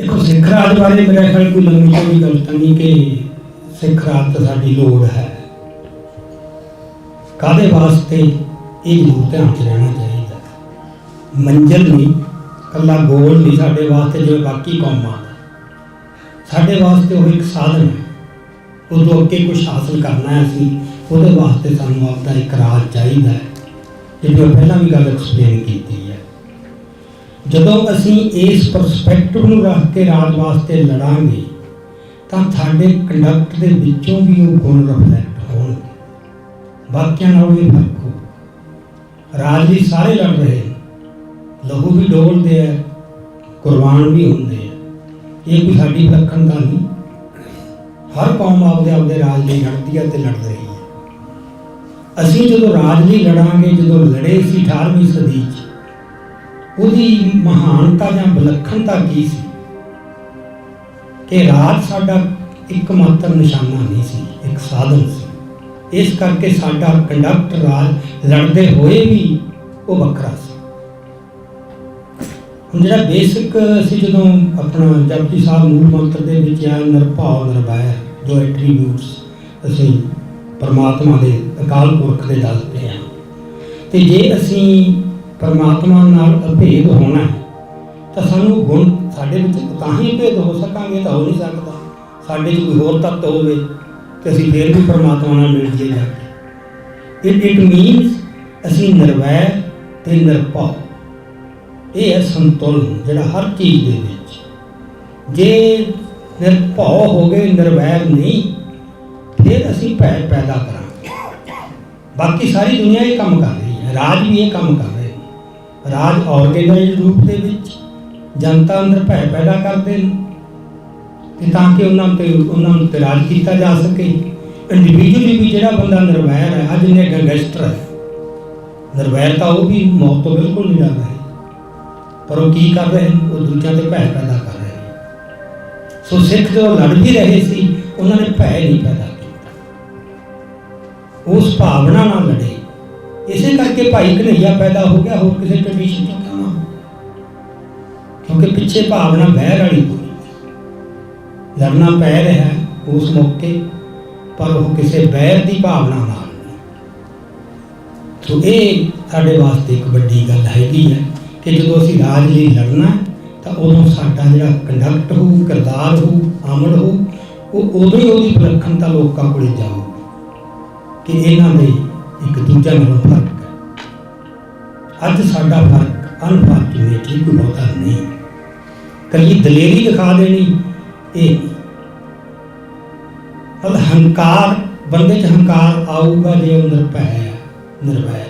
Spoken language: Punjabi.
ਦੇਖੋ, ਸਿੱਖ ਰਾਜ ਬਾਰੇ ਮੇਰਾ ਖਿਆਲ ਕੋਈ ਲੰਮੀ ਚੌੜੀ ਗੱਲ ਤਾਂ ਨਹੀਂ ਕਿ ਸਿੱਖ ਰਾਜ ਤਾਂ ਸਾਡੀ ਲੋੜ ਹੈ। ਕਾਦੇ ਵਾਸਤੇ ਇਹ ਜ਼ਰੂਰ ਧਿਆਨ ਚ ਰਹਿਣਾ ਚਾਹੀਦਾ ਮੰਜ਼ਿਲ ਨਹੀਂ, ਕੱਲਾ ਗੋਲ ਨਹੀਂ ਸਾਡੇ ਵਾਸਤੇ, ਜਿਵੇਂ ਬਾਕੀ ਕੌਮਾਂ ਦਾ। ਸਾਡੇ ਵਾਸਤੇ ਉਹ ਇੱਕ ਸਾਧਨ ਹੈ। ਉਦੋਂ ਅੱਗੇ ਕੁਝ ਹਾਸਲ ਕਰਨਾ ਹੈ ਅਸੀਂ, ਉਹਦੇ ਵਾਸਤੇ ਸਾਨੂੰ ਆਪਦਾ ਇੱਕ ਰਾਜ ਚਾਹੀਦਾ ਹੈ। ਜਿਵੇਂ ਪਹਿਲਾਂ ਵੀ ਗੱਲ ਐਕਸਪਲੇਨ ਕੀਤੀ। ਜਦੋਂ ਅਸੀਂ ਇਸ ਪਰਸਪੈਕਟਿਵ ਨੂੰ ਰੱਖ ਕੇ ਰਾਜ ਵਾਸਤੇ ਲੜਾਂਗੇ, ਤਾਂ ਸਾਡੇ ਕੰਡਕਟ ਦੇ ਵਿੱਚੋਂ ਵੀ ਉਹ ਗੁਣ ਰਿਫਲੈਕਟ ਹੋਣਗੇ। ਬਾਕੀਆਂ ਨਾਲੋਂ ਵੀ ਫ਼ਰਕ ਹੋ ਰਾਜ ਵੀ ਸਾਰੇ ਲੜ ਰਹੇ ਲਹੂ ਵੀ ਡੋਲਦੇ ਆ, ਕੁਰਬਾਨ ਵੀ ਹੁੰਦੇ ਆ। ਇਹ ਕੋਈ ਸਾਡੀ ਵਿਲੱਖਣ ਦਾ ਨਹੀਂ। ਹਰ ਕੌਮ ਆਪਦੇ ਆਪਦੇ ਰਾਜ ਲਈ ਲੜਦੀ ਹੈ ਤੇ ਲੜ ਰਹੀ ਹੈ ਅਸੀਂ ਜਦੋਂ ਰਾਜ ਲਈ ਲੜਾਂਗੇ, ਜਦੋਂ ਲੜੇ ਸੀ 18ਵੀਂ ਸਦੀ 'ਚ ਉਹਦੀ ਮਹਾਨਤਾ ਜਾਂ ਵਿਲੱਖਣਤਾ ਕੀ ਸੀ? ਕਿ ਰਾਜ ਸਾਡਾ ਇੱਕ ਮਾਤਰ ਨਿਸ਼ਾਨਾ ਨਹੀਂ ਸੀ, ਇੱਕ ਸਾਧਨ ਸੀ। ਇਸ ਕਰਕੇ ਸਾਡਾ ਕੰਡਕਟ ਰਾਜ ਲੜਦੇ ਹੋਏ ਵੀ ਉਹ ਵੱਖਰਾ ਸੀ। ਹੁਣ ਜਿਹੜਾ ਬੇਸਿਕ ਅਸੀਂ ਜਦੋਂ ਆਪਣਾ ਜਪਜੀ ਸਾਹਿਬ ਮੂਲ ਮੰਤਰ ਦੇ ਵਿੱਚ ਆ ਨਿਰਭਉ ਨਿਰਭੈ, ਜੋ ਐਟਰੀਬਿਊਟਸ ਅਸੀਂ ਪਰਮਾਤਮਾ ਦੇ ਅਕਾਲ ਪੁਰਖ ਦੇ ਦੱਸਦੇ ਆ। ਤੇ ਜੇ ਅਸੀਂ ਪਰਮਾਤਮਾ ਨਾਲ ਅਭੇਦ ਹੋਣਾ ਤਾਂ ਸਾਨੂੰ ਗੁਣ ਸਾਡੇ ਵਿੱਚ ਤਾਂ ਹੀ ਭੇਦ ਹੋ ਸਕਾਂਗੇ, ਤਾਂ ਹੋ ਨਹੀਂ ਸਕਦਾ। ਸਾਡੇ 'ਚ ਕੋਈ ਹੋਰ ਤੱਤ ਹੋਵੇ ਤੇ ਅਸੀਂ ਫੇਰ ਵੀ ਪਰਮਾਤਮਾ ਨਾਲ ਮਿਲ ਜੀਏ ਜਾ ਕੇ। ਇਟ ਮੀਨਸ ਅਸੀਂ ਨਿਰਵੈ ਤੇ ਨਿਰਭਉ। ਇਹ ਹੈ ਸੰਤੁਲਨ, ਜਿਹੜਾ ਹਰ ਚੀਜ਼ ਦੇ ਵਿੱਚ। ਜੇ ਨਿਰਭਉ ਹੋ ਗਏ, ਨਿਰਵੈਰ ਨਹੀਂ, ਫਿਰ ਅਸੀਂ ਭੈ, ਪੈਦਾ ਕਰਾਂਗੇ। ਬਾਕੀ ਸਾਰੀ ਦੁਨੀਆ ਇਹ ਕੰਮ ਕਰ ਰਹੀ ਹੈ, ਰਾਜ ਵੀ ਇਹ ਕੰਮ ਕਰ ਰਹੇ ਰਾਜ ਆਰਗੇਨਾਈਜ਼ਡ ਰੂਪ ਦੇ ਵਿੱਚ ਜਨਤਾ ਅੰਦਰ ਭੈ ਪੈਦਾ ਕਰਦੇ ਨੇ ਤੇ ਤਾਂ ਕਿ ਉਹਨਾਂ ਤੇ ਉਹਨਾਂ ਨੂੰ ਤੇ ਰਾਜ ਕੀਤਾ ਜਾ ਸਕੇ। ਇੰਡੀਵਿਜੂਅਲੀ ਵੀ ਜਿਹੜਾ ਬੰਦਾ ਨਿਰਵੈਰ ਹੈ, ਅੱਜ ਨੇ ਗੈਂਗਸਟਰ ਹੈ, ਨਿਰਵੈਰ ਤਾਂ ਉਹ ਵੀ ਮੌਤ ਤੋਂ ਬਿਲਕੁਲ ਨਹੀਂ ਡਰ ਰਹੇ ਪਰ ਉਹ ਕੀ ਕਰ ਰਹੇ ਉਹ ਦੂਜਿਆਂ ਤੇ ਭੈ ਪੈਦਾ ਕਰ ਰਹੇ ਸੋ ਸਿੱਖ ਜੋ ਲੜ ਵੀ ਰਹੇ ਸੀ, ਉਹਨਾਂ ਨੇ ਭੈ ਨਹੀਂ ਪੈਦਾ ਕੀਤਾ। ਉਸ ਭਾਵਨਾ ਨਾਲ ਲੜੇ। ਇਸੇ ਕਰਕੇ ਭਾਈ ਕਨਈਆ ਪੈਦਾ ਹੋ ਗਿਆ, ਹੋਰ ਕਿਸੇ ਟ੍ਰੈਡੀਸ਼ਨ ਤੋਂ ਕਿਉਂ ਕਿਉਂਕਿ ਪਿੱਛੇ ਭਾਵਨਾ ਬਹਿਰ ਵਾਲੀ ਹੋਈ ਲੜਨਾ ਪੈ ਰਿਹਾ ਉਸ ਮੌਕੇ, ਪਰ ਉਹ ਕਿਸੇ ਬਹਿਰ ਦੀ ਭਾਵਨਾ ਨਾਲ ਸੋ ਇਹ ਸਾਡੇ ਵਾਸਤੇ ਇੱਕ ਵੱਡੀ ਗੱਲ ਹੈਗੀ ਹੈ ਕਿ ਜਦੋਂ ਅਸੀਂ ਰਾਜ ਲਈ ਲੜਨਾ ਤਾਂ ਉਦੋਂ ਸਾਡਾ ਜਿਹੜਾ ਕੰਡਕਟ ਹੋਊ, ਕਿਰਦਾਰ ਹੋਊ ਆਮੜ ਹੋਊ, ਉਹ ਉਦੋਂ ਹੀ ਉਹਦੀ ਵਿਲੱਖਣਤਾ ਲੋਕਾਂ ਕੋਲੇ ਜਾਊ ਕਿ ਇਹਨਾਂ ਦੇ ਇੱਕ ਦੂਜੇ ਨਾਲੋਂ ਫ਼ਰਕ ਅੱਜ ਸਾਡਾ ਫ਼ਰਕ ਅਨਫਾਰਚੂਨੇਟਲੀ ਕੋਈ ਬਹੁਤਾ ਨਹੀਂ। ਕੱਲੀ ਦਲੇਰੀ ਦਿਖਾ ਦੇਣੀ, ਇਹ ਹੰਕਾਰ, ਬੰਦੇ 'ਚ ਹੰਕਾਰ ਆਊਗਾ ਜੇ ਉਹ ਭੈ ਨਿਰਭੈ